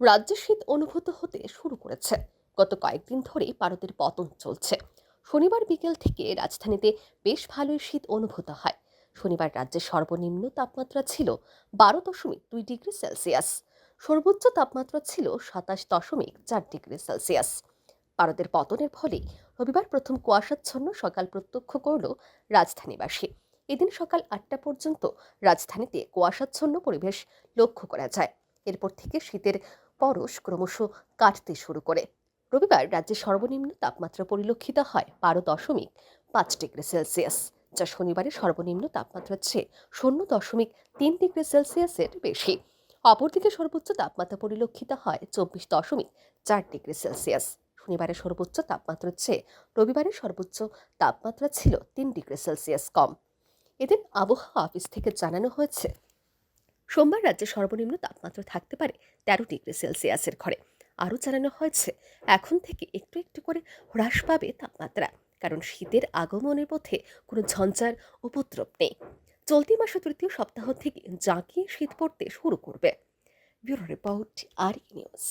রাজ্যে শীত অনুভূত হতে শুরু করেছে। গত কয়েকদিন ধরে পারদের পতন চলছে। শনিবার বিকেল থেকে রাজধানীতে বেশ ভালোই শীত অনুভূত হয়। শনিবার রাজ্যের সর্বনিম্ন তাপমাত্রা ছিল বারো দশমিক দুই ডিগ্রি সেলসিয়াস। সর্বোচ্চ তাপমাত্রা ছিল সাতাশ দশমিক চার ডিগ্রি সেলসিয়াস। পারদের পতনের ফলে রবিবার প্রথম কুয়াশাচ্ছন্ন সকাল প্রত্যক্ষ করল রাজধানীবাসী। এদিন সকাল আটটা পর্যন্ত রাজধানীতে কুয়াশাচ্ছন্ন পরিবেশ লক্ষ্য করা যায়। এরপর থেকে শীতের পরশ ক্রমশ কাটতে শুরু করে। রবিবার রাজ্যে সর্বনিম্ন তাপমাত্রা পরিলক্ষিত হয় বারো দশমিক পাঁচ ডিগ্রি সেলসিয়াস, যা শনিবারের সর্বনিম্ন তাপমাত্রার চেয়ে শূন্য দশমিক তিন ডিগ্রি সেলসিয়াসের বেশি। অপরদিকে সর্বোচ্চ তাপমাত্রা পরিলক্ষিত হয় চব্বিশ দশমিক চার ডিগ্রি সেলসিয়াস। শনিবারের সর্বোচ্চ তাপমাত্রার চেয়ে রবিবারের সর্বোচ্চ তাপমাত্রা ছিল তিন ডিগ্রি সেলসিয়াস কম। এদিন আবহাওয়া অফিস থেকে জানানো হয়েছে সোমবার রাজ্যে সর্বনিম্ন তাপমাত্রা থাকতে পারে তেরো ডিগ্রি সেলসিয়াসের ঘরে। আরও জানানো হয়েছে, এখন থেকে একটু একটু করে হ্রাস পাবে তাপমাত্রা, কারণ শীতের আগমনের পথে কোনো ঝঞ্ঝার উপদ্রব নেই। চলতি মাসে তৃতীয় সপ্তাহ থেকে জাঁকিয়ে শীত পড়তে শুরু করবে। ব্যুরো রিপোর্ট আর নিউজ।